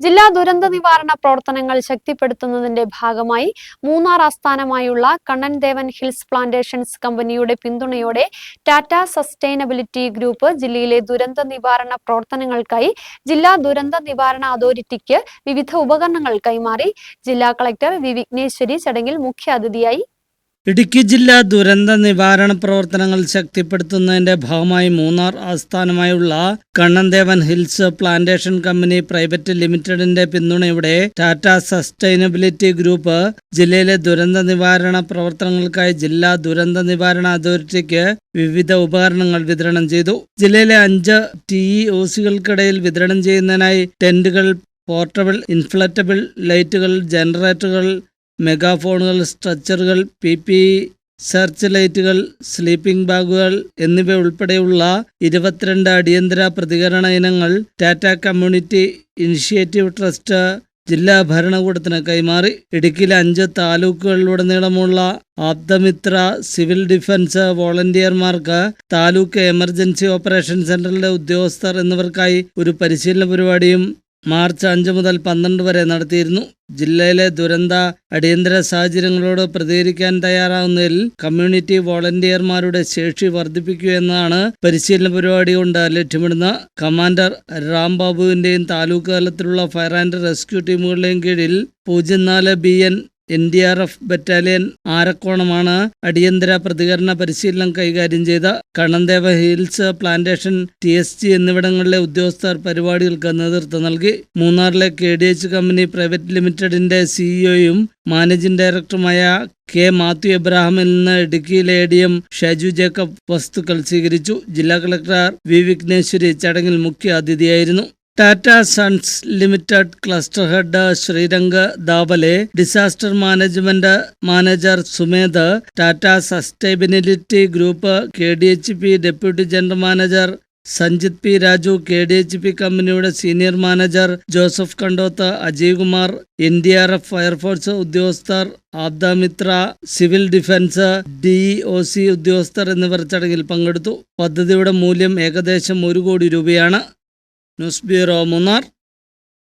ജില്ലാ ദുരന്ത നിവാരണ പ്രവർത്തനങ്ങൾ ശക്തിപ്പെടുത്തുന്നതിന്റെ ഭാഗമായി മൂന്നാർ ആസ്ഥാനമായുള്ള കണ്ണൻ ദേവൻ ഹിൽസ് പ്ലാന്റേഷൻസ് കമ്പനിയുടെ പിന്തുണയോടെ ടാറ്റ സസ്റ്റൈനബിലിറ്റി ഗ്രൂപ്പ് ജില്ലയിലെ ദുരന്ത നിവാരണ പ്രവർത്തനങ്ങൾക്കായി ജില്ലാ ദുരന്ത നിവാരണ അതോറിറ്റിക്ക് വിവിധ ഉപകരണങ്ങൾ കൈമാറി. ജില്ലാ കളക്ടർ വി വിഘ്നേശ്വരി ചടങ്ങിൽ മുഖ്യാതിഥിയായി ഇടുക്കി ജില്ലാ ദുരന്ത നിവാരണ പ്രവർത്തനങ്ങൾ ശക്തിപ്പെടുത്തുന്നതിന്റെ ഭാഗമായി മൂന്നാർ ആസ്ഥാനമായുള്ള Kannan Devan hills plantation company private ലിമിറ്റഡിന്റെ പിന്തുണയോടെ ടാറ്റ സസ്റ്റൈനബിലിറ്റി ഗ്രൂപ്പ് ജില്ലയിലെ ദുരന്ത നിവാരണ പ്രവർത്തനങ്ങൾക്കായി ജില്ലാ ദുരന്ത നിവാരണ അതോറിറ്റിക്ക് വിവിധ ഉപകരണങ്ങൾ വിതരണം ചെയ്തു. ജില്ലയിലെ അഞ്ച് ടി ഇ വിതരണം ചെയ്യുന്നതിനായി ടെന്റുകൾ പോർട്ടബിൾ ഇൻഫ്ലറ്റബിൾ ലൈറ്റുകൾ ജനറേറ്ററുകൾ മെഗാഫോണുകൾ സ്ട്രക്ചറുകൾ പി പി സെർച്ച് ലൈറ്റുകൾ സ്ലീപ്പിംഗ് ബാഗുകൾ എന്നിവ ഉൾപ്പെടെയുള്ള ഇരുപത്തിരണ്ട് അടിയന്തര പ്രതികരണ ഇനങ്ങൾ ടാറ്റ കമ്മ്യൂണിറ്റി ഇനിഷ്യേറ്റീവ് ട്രസ്റ്റ് ജില്ലാ ഭരണകൂടത്തിന് കൈമാറി. ഇടുക്കിയിലെ അഞ്ച് താലൂക്കുകളിലുടനീളമുള്ള ആപ്തമിത്ര സിവിൽ ഡിഫൻസ് വോളണ്ടിയർമാർക്ക് താലൂക്ക് എമർജൻസി ഓപ്പറേഷൻ സെന്ററിലെ ഉദ്യോഗസ്ഥർ എന്നിവർക്കായി ഒരു പരിശീലന പരിപാടിയും മാർച്ച് അഞ്ച് മുതൽ പന്ത്രണ്ട് വരെ നടത്തിയിരുന്നു. ജില്ലയിലെ ദുരന്ത അടിയന്തര സാഹചര്യങ്ങളോട് പ്രതികരിക്കാൻ തയ്യാറാവുന്നതിൽ കമ്മ്യൂണിറ്റി വോളണ്ടിയർമാരുടെ ശേഷി വർദ്ധിപ്പിക്കുക എന്നതാണ് പരിശീലന പരിപാടി കൊണ്ട് ലക്ഷ്യമിടുന്ന കമാൻഡർ രാംബാബുവിന്റെയും താലൂക്ക് തലത്തിലുള്ള ഫയർ ആൻഡ് റെസ്ക്യൂ ടീമുകളുടെയും കീഴിൽ പൂജ്യം നാല് B N N D R F battalion ആരക്കോണമാണ് അടിയന്തര പ്രതികരണ പരിശീലനം കൈകാര്യം ചെയ്ത Kannan Devan hills plantation T S G എന്നിവിടങ്ങളിലെ ഉദ്യോഗസ്ഥർ പരിപാടികൾക്ക് നേതൃത്വം നൽകി. മൂന്നാറിലെ K D H company private ലിമിറ്റഡിന്റെ സിഇഒയും മാനേജിംഗ് ഡയറക്ടറുമായ കെ മാത്യു എബ്രാഹിമിൽ നിന്ന് ഇടുക്കിയിലെ A D M Shaju Jacob വസ്തുക്കൾ സ്വീകരിച്ചു. ജില്ലാ കളക്ടർ വി വിഘ്നേശ്വരി ചടങ്ങിൽ മുഖ്യ അതിഥിയായിരുന്നു Tata sons limited cluster head Sriranga Dhavale disaster management manager Sumeth Tata sustainability group K D H P deputy general manager Sanjith P Raju K D H P കമ്പനിയുടെ senior manager Joseph Kandoth Ajay Kumar N D R F fire force ഉദ്യോഗസ്ഥർ Aapda Mitra civil defence D O C ഉദ്യോഗസ്ഥർ എന്നിവർ ചടങ്ങിൽ പങ്കെടുത്തു. പദ്ധതിയുടെ മൂല്യം ഏകദേശം ഒരു കോടി രൂപയാണ്. Nusbira bunlar